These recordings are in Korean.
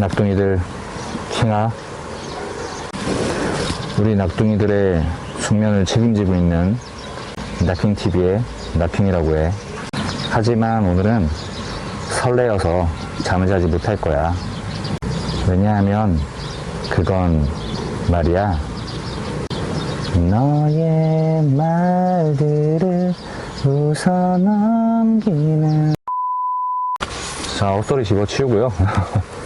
낙둥이들 킹아. 우리 낙둥이들의 숙면을 책임지고 있는 낙킹TV의 낙킹이라고 해. 하지만 오늘은 설레어서 잠을 자지 못할 거야. 왜냐하면 그건 말이야. 너의 말들을 웃어 넘기는. 자 옷소리 집어치우고요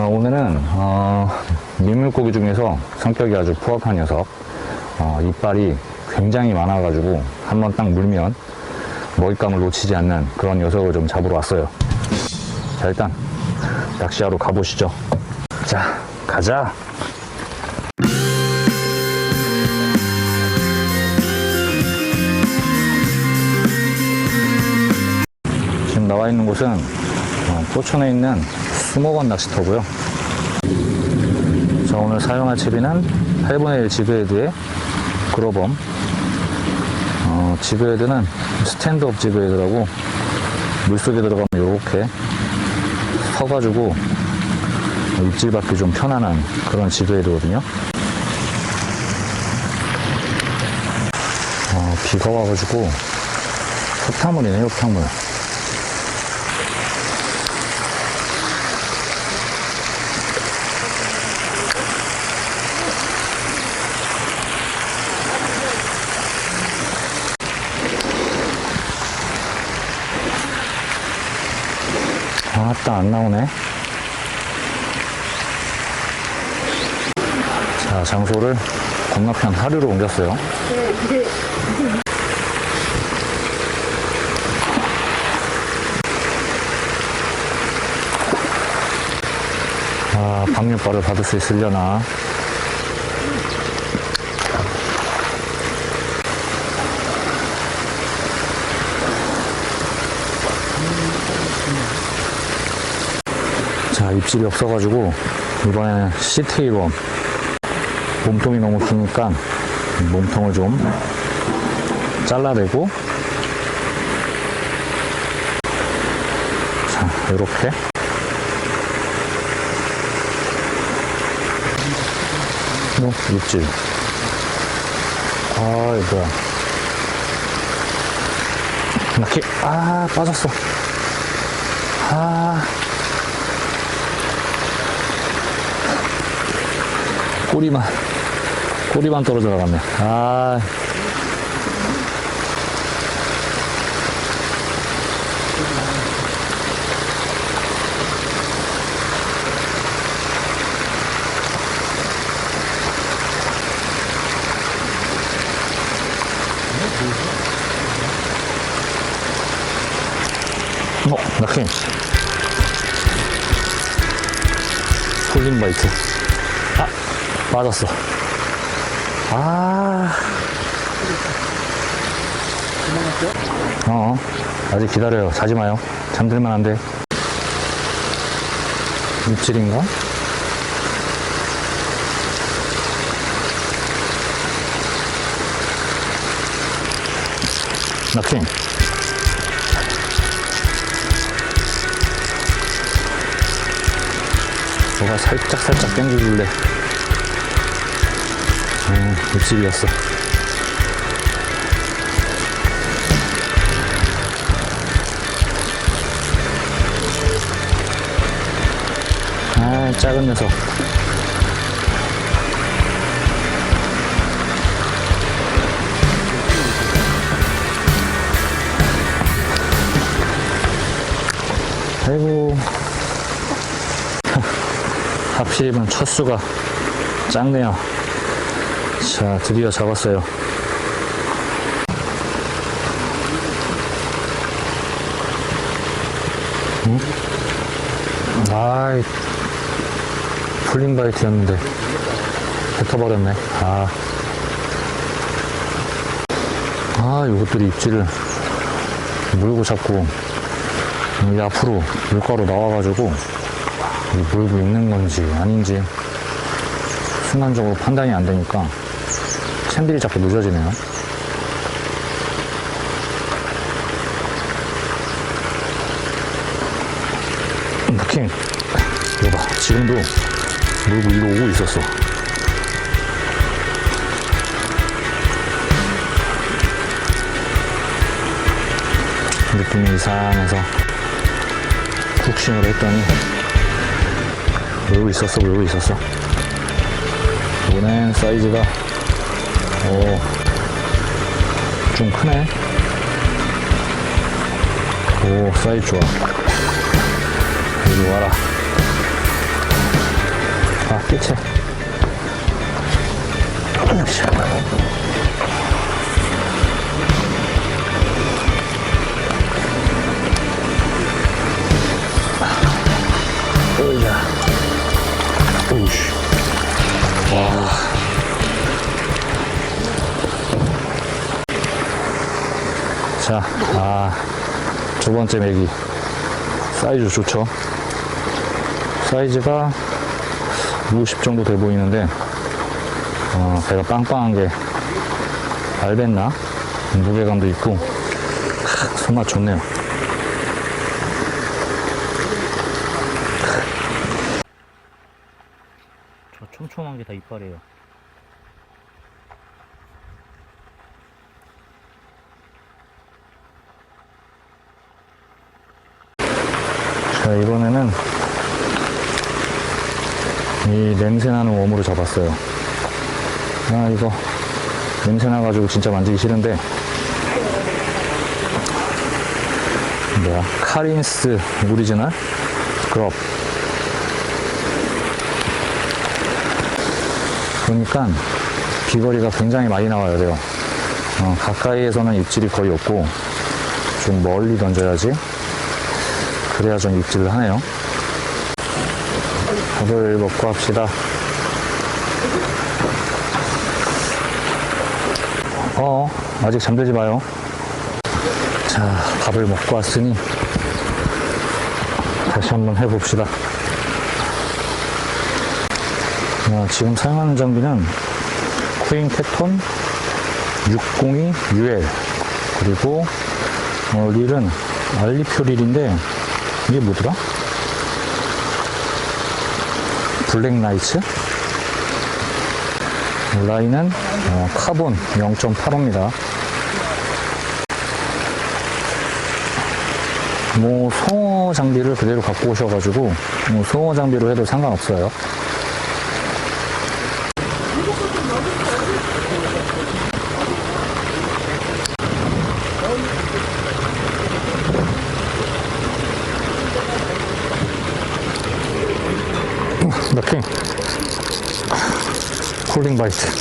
어, 오늘은 어, 민물고기 중에서 성격이 아주 포악한 녀석. 어, 이빨이 굉장히 많아가지고 한번 딱 물면 먹잇감을 놓치지 않는 그런 녀석을 좀 잡으러 왔어요. 자 일단 낚시하러 가보시죠. 자 가자! 지금 나와 있는 곳은 어, 포천에 있는 수목원 낚시터고요. 자, 오늘 사용할 채비는 8분의 1 지그헤드의 그로범. 어, 지그헤드는 스탠드업 지그헤드라고 물속에 들어가면 이렇게 서가지고 입질 받기 좀 편안한 그런 지그헤드거든요. 어, 비가 와가지고 흙탕물이네, 흙탕물. 아따 안 나오네. 자 장소를 건너편 하류로 옮겼어요. 아 방류바를 받을 수 있으려나 자 입질이 없어가지고 이번에는 CT1 몸통이 너무 기니까 몸통을 좀 잘라내고 자 이렇게. 어, 입질. 아 이거 뭐야. 이렇게. 아 빠졌어. 아 꼬리만 꼬리만 떨어져 나갔네 아 어, 낙힌. 폴링바이트. 아, 맞았어. 아. 어, 아직 기다려요. 자지 마요. 잠들면 안 돼. 입질인가? 낙힌. 너가 살짝 살짝 당겨줄래? 음, 입질이었어. 아, 작은 녀석. 아이고. 하필이면 첫 수가 작네요. 자, 드디어 잡았어요. 응? 아이, 풀링 바이트였는데, 뱉어버렸네. 아. 아, 이것들이 입질을 물고 잡고, 이 앞으로 물가로 나와가지고, 이 물고 있는 건지 아닌지 순간적으로 판단이 안 되니까 챔들이 자꾸 늦어지네요. 부킹. 이거 봐. 지금도 물고 일로 오고 있었어. 느낌이 이상해서 쿡싱을 했더니 물고 있었어, 물고 있었어. 이번엔 사이즈가, 오, 좀 크네. 오, 사이즈 좋아. 여기 와라. 아. 으쌰. 어이야. 오우씨. 자, 아, 두 번째 맥이. 사이즈 좋죠? 사이즈가 50 정도 돼 보이는데, 어, 배가 빵빵한 게, 알겠나? 무게감도 있고, 하, 손맛 좋네요. 저 촘촘한 게 다 이빨이에요. 자, 이번에는 이 냄새나는 웜으로 잡았어요. 아, 이거 냄새나가지고 진짜 만지기 싫은데. 뭐야, 카린스 오리지널 그럽. 보니까 비거리가 굉장히 많이 나와야 돼요. 어, 가까이에서는 입질이 거의 없고 좀 멀리 던져야지 그래야 좀 입질을 하네요. 밥을 먹고 합시다. 어, 아직 잠들지 마요. 자, 밥을 먹고 왔으니 다시 한번 해봅시다. 어, 지금 사용하는 장비는 쿠잉 패턴 602 UL 그리고 어, 릴은 알리표 릴인데 이게 뭐더라? 블랙 나이츠? 라인은 어, 카본 0.85입니다. 뭐 송어 장비를 그대로 갖고 오셔가지고 뭐 송어 장비로 해도 상관없어요 Бачите.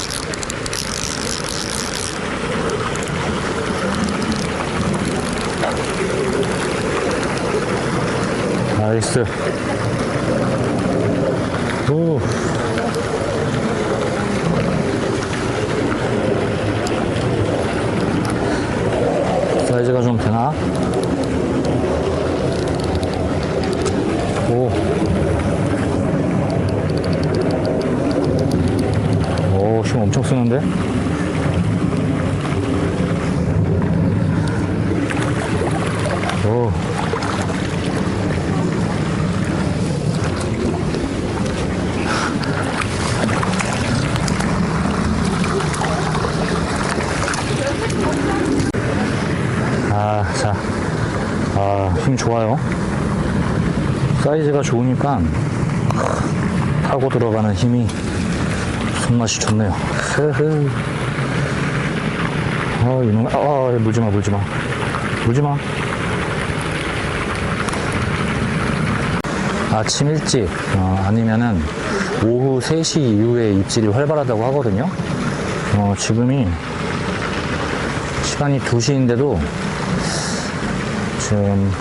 자. 아, 힘 좋아요. 사이즈가 좋으니까 타고 들어가는 힘이 손맛이 좋네요. 아, 이놈, 아, 아, 물지 마, 물지 마. 물지 마. 아침 일찍, 어, 아니면은 오후 3시 이후에 입질이 활발하다고 하거든요. 어, 지금이 시간이 2시인데도 지금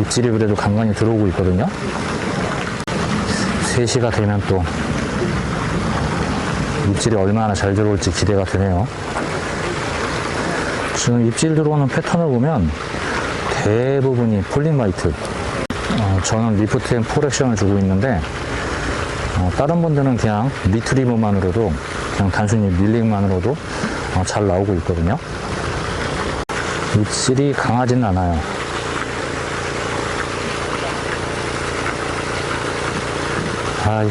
입질이 그래도 간간히 들어오고 있거든요. 3시가 되면 또 입질이 얼마나 잘 들어올지 기대가 되네요. 지금 입질 들어오는 패턴을 보면 대부분이 폴링마이트. 어, 저는 리프트 앤 폴액션을 주고 있는데 어, 다른 분들은 그냥 리트리브만으로도 그냥 단순히 밀링만으로도 어, 잘 나오고 있거든요. 입질이 강하지는 않아요. 아이.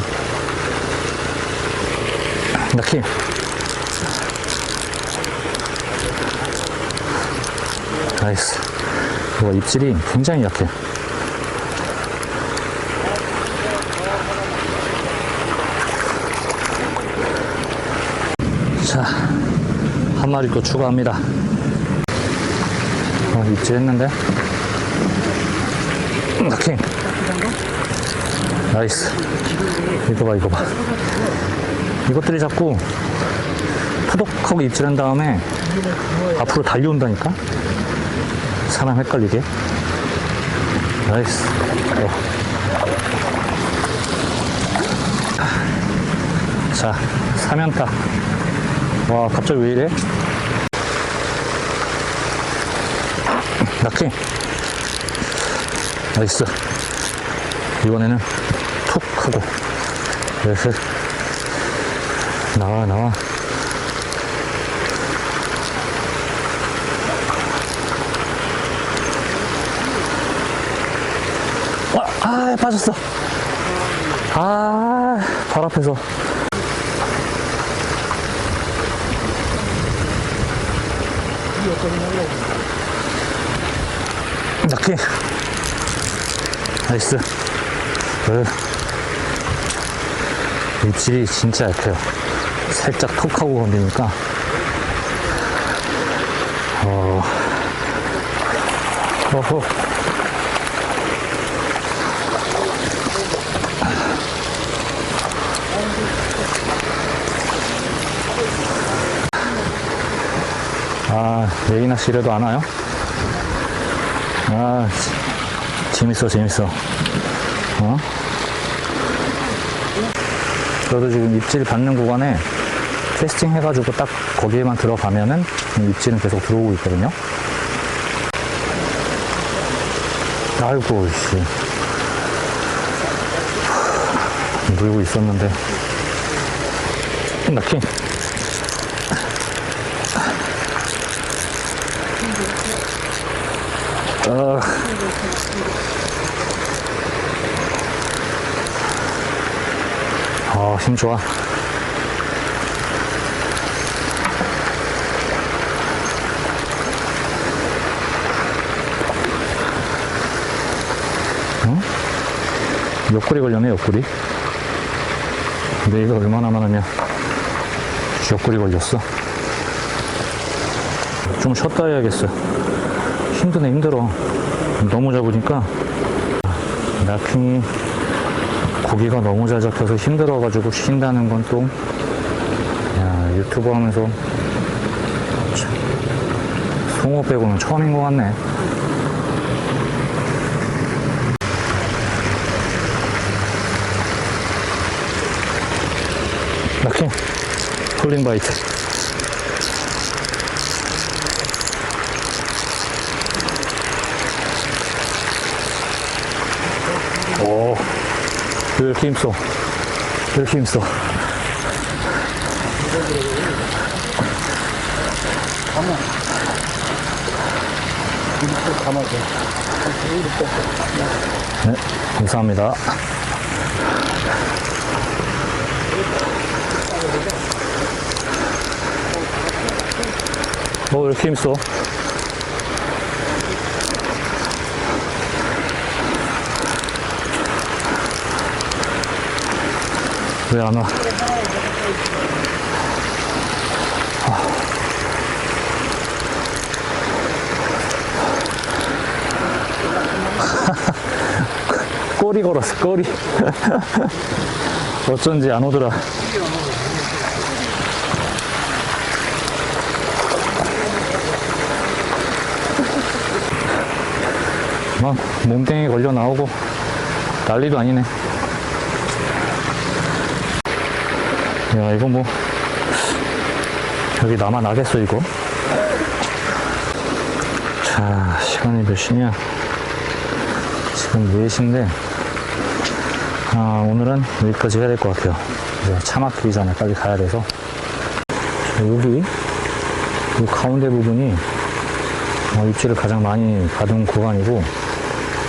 나킴. 나이스. 와, 입질이 굉장히 약해. 자, 한 마리 또 추가합니다. 어, 입질 했는데. 나킹. 나이스. 이거 봐, 이거 봐. 이것들이 자꾸 토독하고 입질한 다음에 앞으로 달려온다니까? 사람 헷갈리게. 나이스. 어. 자, 사면타. 와, 갑자기 왜 이래? 낙킹. 나이스. 이번에는 툭 하고. 나이스. 나와, 나와. 아, 아, 빠졌어. 아, 발 앞에서. 낙해. 나이스. 그, 입질이 진짜 약해요. 살짝 톡 하고 건드니까. 어, 어허. 아, 레이나 씨라도 안 와요? 아, 지- 재밌어, 재밌어. 어? 저도 지금 입질 받는 구간에 캐스팅 해가지고 딱 거기에만 들어가면은 입질은 계속 들어오고 있거든요. 아이고, 씨. 물고 있었는데. 나킹. 아. 아, 힘 좋아. 응? 옆구리 걸렸네, 옆구리. 근데 이거 얼마나 많으면 옆구리 걸렸어? 좀 쉬었다 해야겠어. 힘드네, 힘들어. 너무 잡으니까 나킹이 고기가 너무 잘 잡혀서 힘들어가지고 쉰다는 건 또, 야, 유튜브 하면서 참, 송어 빼고는 처음인 것 같네. 나킹, 홀링 바이트. 오, 왜 이렇게 힘써? 왜 이렇게 힘써? 네, 감사합니다. 어, 왜 이렇게 왜 안 와? 꼬리 걸었어, 꼬리. 어쩐지 안 오더라. 막 몸땡이 걸려 나오고 난리도 아니네. 야, 이거 뭐, 여기 나만 나겠어, 이거? 자, 시간이 몇 시냐? 지금 4시인데, 아, 오늘은 여기까지 해야 될 것 같아요. 차 막히기 전에 빨리 가야 돼서. 자, 여기, 이 가운데 부분이, 어, 입질을 가장 많이 받은 구간이고,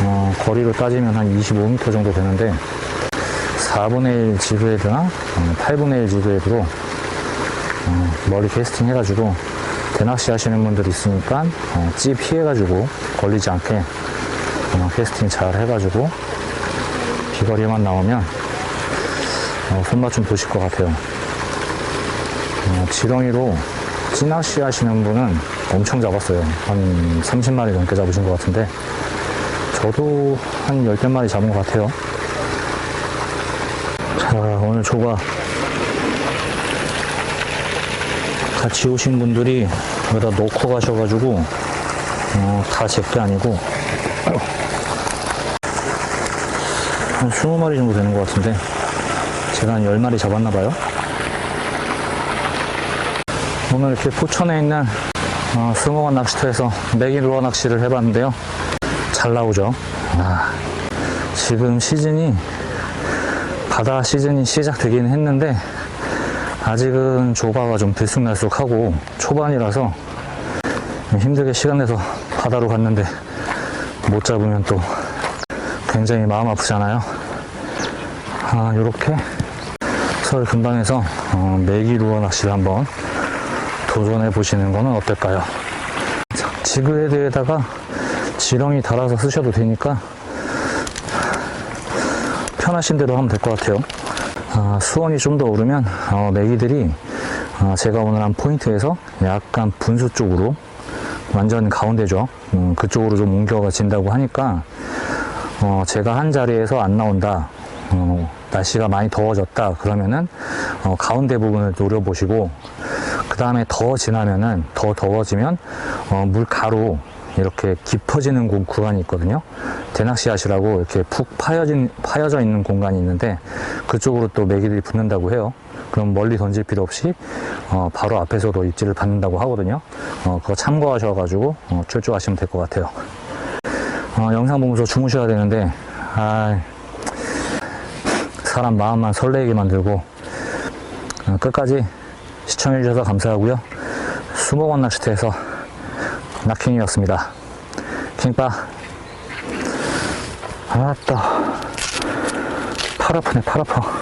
어, 거리로 따지면 한 25m 정도 되는데, 4분의 1 지그헤드나 8분의 1 지그헤드로 어, 머리 캐스팅 해가지고 대낚시 하시는 분들이 있으니까 어, 찌 피해가지고 걸리지 않게 어, 캐스팅 잘 해가지고 비거리만 나오면 어, 손맛 좀 보실 것 같아요. 어, 지렁이로 찌낚시 하시는 분은 엄청 잡았어요. 한 30마리 넘게 잡으신 것 같은데 저도 한 10몇 마리 잡은 것 같아요. 자, 오늘 조가 같이 오신 분들이 여기다 놓고 가셔가지고 어, 다제게 아니고 한 20마리 정도 되는 것 같은데 제가 한 10마리 잡았나 봐요. 오늘 이렇게 포천에 있는 어, 승호원 낚시터에서 메기 루어 낚시를 해봤는데요. 잘 나오죠. 아, 지금 시즌이 바다 시즌이 시작되긴 했는데 아직은 조가가 좀 들쑥날쑥하고 초반이라서 힘들게 시간 내서 바다로 갔는데 못 잡으면 또 굉장히 마음 아프잖아요. 아, 요렇게 서울 근방에서 어, 메기 루어 낚시를 한번 도전해 보시는 거는 어떨까요? 자, 지그헤드에다가 지렁이 달아서 쓰셔도 되니까 편하신 대로 하면 될 것 같아요. 아, 수온이 좀 더 오르면 어, 메기들이 아, 제가 오늘 한 포인트에서 약간 분수 쪽으로 완전 가운데죠. 음, 그쪽으로 좀 옮겨진다고 하니까 어, 제가 한 자리에서 안 나온다. 어, 날씨가 많이 더워졌다. 그러면은 어, 가운데 부분을 노려보시고 그 다음에 더 지나면은 더 더워지면 어, 물 가로 이렇게 깊어지는 구- 구간이 있거든요. 대낚시 하시라고 이렇게 푹 파여진, 파여져 있는 공간이 있는데 그쪽으로 또 메기들이 붙는다고 해요. 그럼 멀리 던질 필요 없이 어, 바로 앞에서도 입질을 받는다고 하거든요. 어, 그거 참고하셔가지고 어, 출조하시면 될 것 같아요. 어, 영상 보면서 주무셔야 되는데 아, 사람 마음만 설레게 만들고 어, 끝까지 시청해주셔서 감사하고요. 수목원 낚시터에서 낙킹이었습니다. 킹빠. 아따. 팔 아프네, 팔 아파.